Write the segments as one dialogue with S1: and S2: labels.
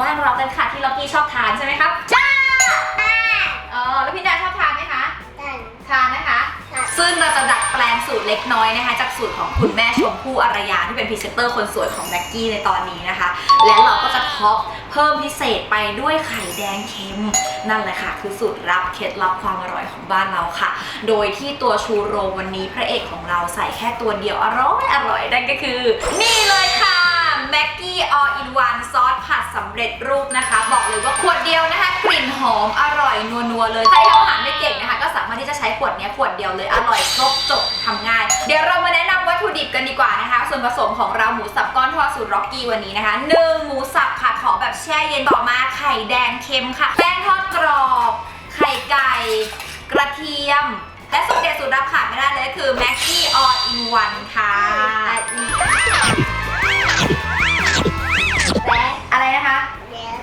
S1: บ้านเรากันค่ะ ที่ล็อกกี้ชอบทานใช่ไหมครับจ้าเออแล้วพี่ดาชอบทานไหมคะทานนะคะ
S2: ค่ะ
S1: ซึ่งเราจะดัดแปลงสูตรเล็กน้อยนะคะ จากสูตรของคุณแม่ชมพู่อารยาที่เป็นพรีเซนเตอร์คนสวยของแม็กกี้ในตอนนี้นะคะ และเราก็จะท็อปเพิ่มพิเศษไปด้วยไข่แดงเค็ม นั่นแหละค่ะ คือสูตรลับเคล็ดลับความอร่อยของบ้านเราค่ะ โดยที่ตัวชูโรงวันนี้พระเอกของเราใส่แค่ตัวเดียวอร่อยอร่อยนั่นก็คือ นี่เลยค่ะ แม็กกี้ออ in one ซอสผัดสำเร็จรูปนะคะ บอกเลยว่าขวดเดียวนะคะ กลิ่นหอมอร่อยนัวๆเลย ใครทำอาหารไม่เก่งนะคะ ก็สามารถที่จะใช้ขวดนี้ขวดเดียวเลย อร่อยครบจบทำง่าย เดี๋ยวเรามาแนะนำวัตถุดิบกันดีกว่านะคะ ส่วนผสมของเราหมูสับก้อนทอดสูตรร็อกกี้วันนี้นะคะหนึ่งหมูสับค่ะขอแบบแช่เย็นต่อมาไข่แดงเค็มค่ะแป้งทอดกรอบ ไข่ไก่กระเทียม และสูตรเด็ดสูตรลับขาดไม่ได้เลยคือแม็กกี้ออ in one ค่ะ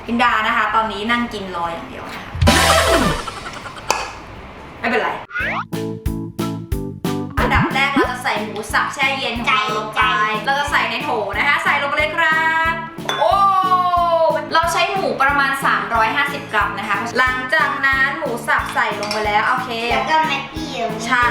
S2: และ
S1: พินดานะคะ ตอนนี้นั่งกินรออย่างเดียวนะคะ ไม่เป็นไร อันดับแรกเราจะใส่หมูสับแช่เย็นของเราลงไป เราจะใส่ในโถนะคะ ใส่ลงไปเลยครับ โอ้ เราใช้หมูประมาณ 350 กรัมนะคะ หลังจากนั้นหมูสับใส่ลงไปแล้ว โอเค
S2: แล้วก็แม็กกี้อยู่
S1: ใช่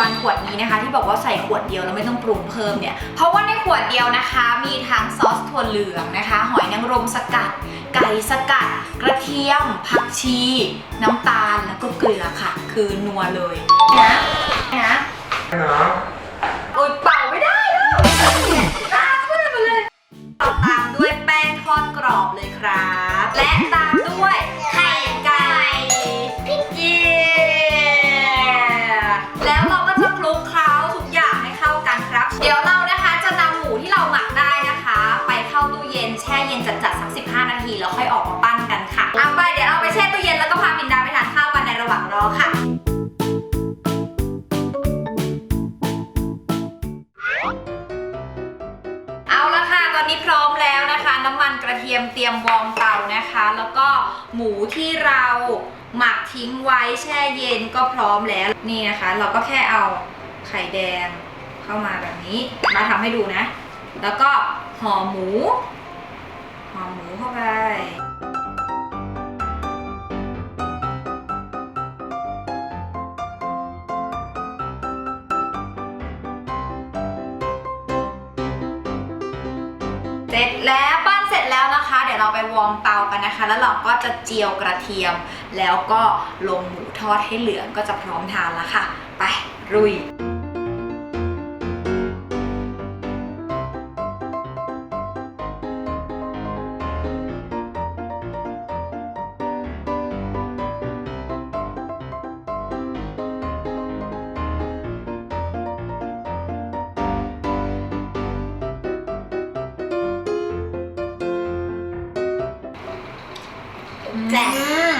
S1: วันขวดนี้นะคะ ที่บอกว่าใส่ขวดเดียวแล้วไม่ต้องปรุงเพิ่มเนี่ย เพราะว่าในขวดเดียวนะคะ มีทั้งซอสถั่วเหลืองนะคะ หอยนางรมสกัด ไก่สกัด กระเทียม ผักชี น้ำตาลแล้วก็เกลือค่ะ คือนัวเลยนะนะโอ๊ยเป่าไม่ได้แล้วตามเพื่อนมาเลยต่อตามด้วยแป้งทอดกรอบเลยครับ และตาม มเทียมเตรียมวอร์มเตานะคะ แล้วก็หมูที่เราหมักทิ้งไว้แช่เย็นก็พร้อมแล้วนี่นะคะ เราก็แค่เอาไข่แดงเข้ามาแบบนี้ มาทำให้ดูนะ แล้วก็ห่อหมูห่อหมูเข้าไปเสร็จแล้ว แล้วนะคะ เดี๋ยวเราไปวอร์มเตากันนะคะ แล้วเราก็จะเจียวกระเทียม แล้วก็ลงหมูทอดให้เหลืองก็จะพร้อมทานแล้วค่ะ ไปรุย
S2: แกะ
S1: อืม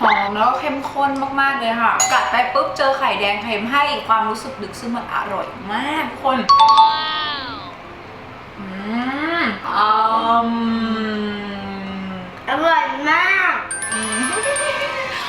S1: หอมแล้วก็เข้มข้นมากๆเลยค่ะ กัดไปปุ๊บเจอไข่แดงเค็มให้ความรู้สึกดึกซึ่งมันอร่อยมากทุกคนอืมอืม
S2: อร่อยมาก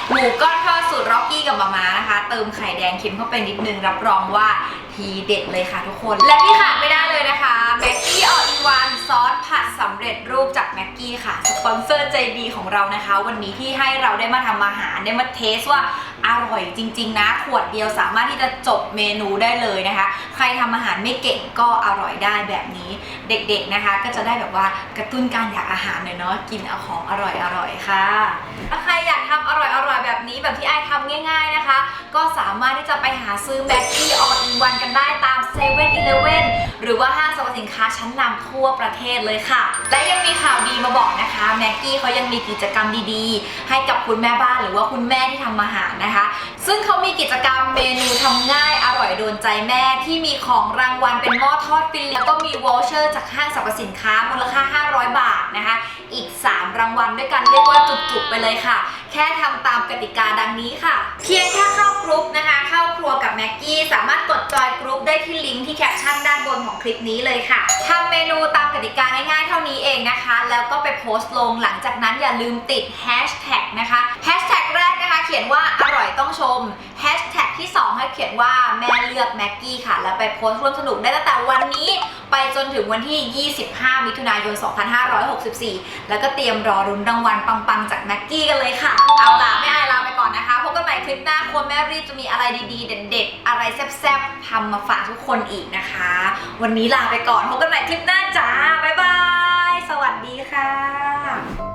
S1: หมูก้อนทอดสูตรร็อกกี้กับมาม่านะคะ เติมไข่แดงเค็มเข้าไปนิดนึง รับรองว่าทีเด็ดเลยค่ะทุกคน และที่ขาดไม่ได้เลยนะคะแม็กกี้ออ in วัน ซอสผัดสำเร็จรูปจากแม็กกี้ค่ะ สปอนเซอร์ใจดีของเรานะคะ วันนี้ที่ให้เราได้มาทำอาหารได้มาเทสว่าอร่อยจริง ๆ นะ ขวดเดียวสามารถที่จะจบเมนูได้เลยนะคะ ใครทำอาหารไม่เก่งก็อร่อยได้แบบนี้ เด็กๆนะคะ ก็จะได้แบบว่ากระตุ้นการอยากอาหารหน่อยเนาะกินเอาของอร่อยๆค่ะถ้าใครอยากทำอร่อยๆแบบนี้แบบที่ไอทำง่าย ๆนะคะ ก็สามารถที่จะไปหาซื้อแม็กกี้ออ in วันกันได้ตาม7 e เ e ่ e อห รือว่าห้างสรรพสินค้าชั้นนำทั่วประเทศเลยค่ะ และยังมีข่าวดีมาบอกนะคะแม็กกี้เขายังมีกิจกรรมดีๆ ให้กับคุณแม่บ้านหรือว่าคุณแม่ที่ทำอาหารนะคะ ซึ่งเขามีกิจกรรมเมนูทำง่ายอร่อยโดนใจแม่ที่มีของรางวัลเป็นหม้อทอดฟิลแล้วก็มีวอลเชอร์จากห้างสรรพสินค้ามูลค่า 500 บาทนะคะ อีก 3 รางวัลด้วยกันเรียกว่าจุกๆไปเลยค่ะ แค่ทำตามกติกาดังนี้ค่ะ เพียงแค่เข้ากรุ๊ปนะคะ เข้าครัวกับแม็กกี้สามารถกดจอยกรุ๊ปได้ที่ลิงก์ที่แคปชั่นด้านบนของคลิปนี้เลยค่ะทำเมนูตามกติกาง่ายๆเท่านี้เองนะคะ แล้วก็ไปโพสต์ลงหลังจากนั้นอย่าลืมติดแฮชแท็กนะคะแฮช เขียนว่าอร่อยต้องชมแฮชแท็กที่ 2 ให้เขียนว่าแม่เลือกแม็กกี้ค่ะ แล้วไปโพสต์ร่วมสนุกได้ตั้งแต่วันนี้ ไปจนถึงวันที่ 25 มิถุนายน 2564 แล้วก็เตรียมรอรุ้นรางวัลปังๆ จากแม็กกี้กันเลยค่ะ เอาล่ะไม่อายลาไปก่อนนะคะพบกันใหม่คลิปหน้าควรแม่รีบจะมีอะไรดีๆ เด็ดๆ อะไรแซ่บๆทำมาฝากทุกคนอีกนะคะ วันนี้ลาไปก่อนพบกันใหม่คลิปหน้าจ้าบ๊ายบายสวัสดีค่ะ